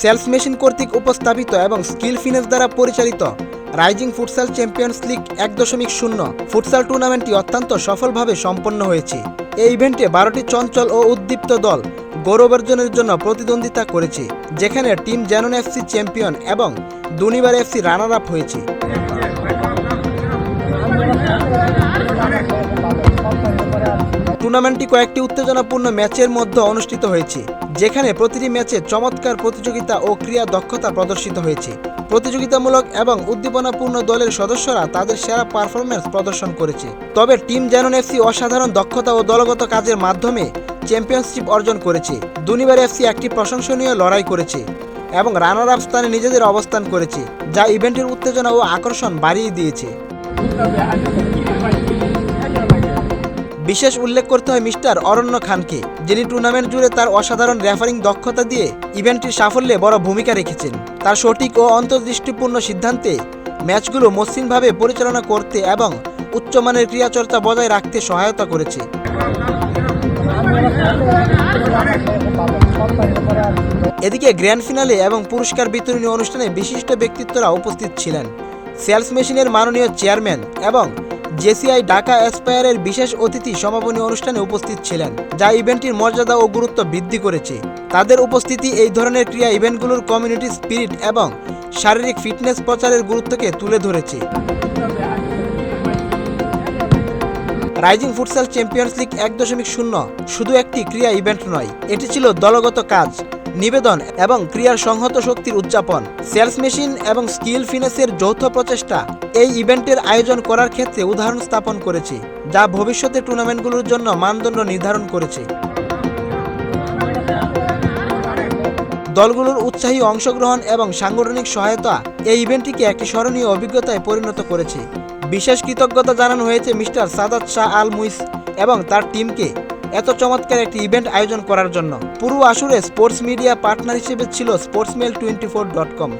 Sales machine কর্তৃক উপস্থাপিত এবং স্কিল ফিনেস দ্বারা পরিচালিত রাইজিং ফুটসাল চ্যাম্পিয়ন্স লিগ এক দশমিক শূন্য। ফুটসাল টুর্নামেন্টটি অত্যন্ত সফলভাবে সম্পন্ন হয়েছে। এই ইভেন্টে বারোটি চঞ্চল ও উদ্দীপ্ত দল গৌরব অর্জনের জন্য প্রতিদ্বন্দ্বিতা করেছে, যেখানে টিম জ্যানন এফসি চ্যাম্পিয়ন এবং দুনিবার এফসি রানার আপ হয়েছে। টুর্নামেন্টটি কয়েকটি উত্তেজনাপূর্ণ ম্যাচের মধ্যে অনুষ্ঠিত হয়েছে। যেখানে প্রতিটি ম্যাচে চমৎকার প্রতিযোগিতা ও ক্রিয়া দক্ষতা প্রদর্শিত হয়েছে। প্রতিযোগিতামূলক এবং উদ্দীপনাপূর্ণ দলের সদস্যরা তাদের সেরা পারফরম্যান্স প্রদর্শন করেছে। তবে টিম জ্যানন এফসি অসাধারণ দক্ষতা ও দলগত কাজের মাধ্যমে চ্যাম্পিয়নশিপ অর্জন করেছে, দুনিবার এফসি একটি প্রশংসনীয় লড়াই করেছে এবং রানার আপ স্থানে নিজেদের অবস্থান করেছে, যা ইভেন্টের উত্তেজনা ও আকর্ষণ বাড়িয়ে দিয়েছে। বিশেষ উল্লেখ করতে হয় মিস্টার অরণ্য খানকে, যিনি টুর্নামেন্ট জুড়ে তার অসাধারণ রেফারিং দক্ষতা দিয়ে ইভেন্টটির সাফল্যে বড় ভূমিকা রেখেছেন। তার সঠিক ও অন্তর্দৃষ্টিপূর্ণ সিদ্ধান্তে ম্যাচগুলো মসৃণভাবে পরিচালনা করতে এবং উচ্চমানের ক্রিয়াচর্চা বজায় রাখতে সহায়তা করেছে। এদিকে গ্র্যান্ড ফিনালে এবং পুরস্কার বিতরণী অনুষ্ঠানে বিশিষ্ট ব্যক্তিত্বরা উপস্থিত ছিলেন। সেলস মেশিনের মাননীয় চেয়ারম্যান এবং জেসিআই ঢাকা অ্যাসপায়ারের বিশেষ অতিথি সমাপনী অনুষ্ঠানে উপস্থিত ছিলেন, যা ইভেন্টটির মর্যাদা ও গুরুত্ব বৃদ্ধি করেছে। তাদের উপস্থিতি এই ধরনের ক্রিয়া ইভেন্টগুলোর কমিউনিটি স্পিরিট এবং শারীরিক ফিটনেস প্রচারের গুরুত্বকে তুলে ধরেছে। রাইজিং ফুটসাল চ্যাম্পিয়ন্স লিগ এক দশমিক শূন্য শুধু একটি ক্রিয়া ইভেন্ট নয়, এটি ছিল দলগত কাজ। নিবেদন এবং ক্রিয়ার সংহত শক্তির উদযাপন, সেলস মেশিন এবং স্কিল ফিনেসের যৌথ প্রচেষ্টা এই ইভেন্টের আয়োজন করার ক্ষেত্রে উদাহরণ স্থাপন করেছে, যা ভবিষ্যতে টুর্নামেন্টগুলোর জন্য মানদণ্ড নির্ধারণ করেছে। দলগুলোর উৎসাহী অংশগ্রহণ এবং সাংগঠনিক সহায়তা এই ইভেন্টটিকে একটি স্মরণীয় অভিজ্ঞতায় পরিণত করেছে। বিশেষ কৃতজ্ঞতা জানানো হয়েছে মিস্টার সাদাত শাহ আল মুইস এবং তার টিমকে। এত চমৎকার একটি ইভেন্ট আয়োজন করার জন্য। পুরো আসরে স্পোর্টস মিডিয়া পার্টনার হিসেবে ছিল Sportsmail twenty four dot com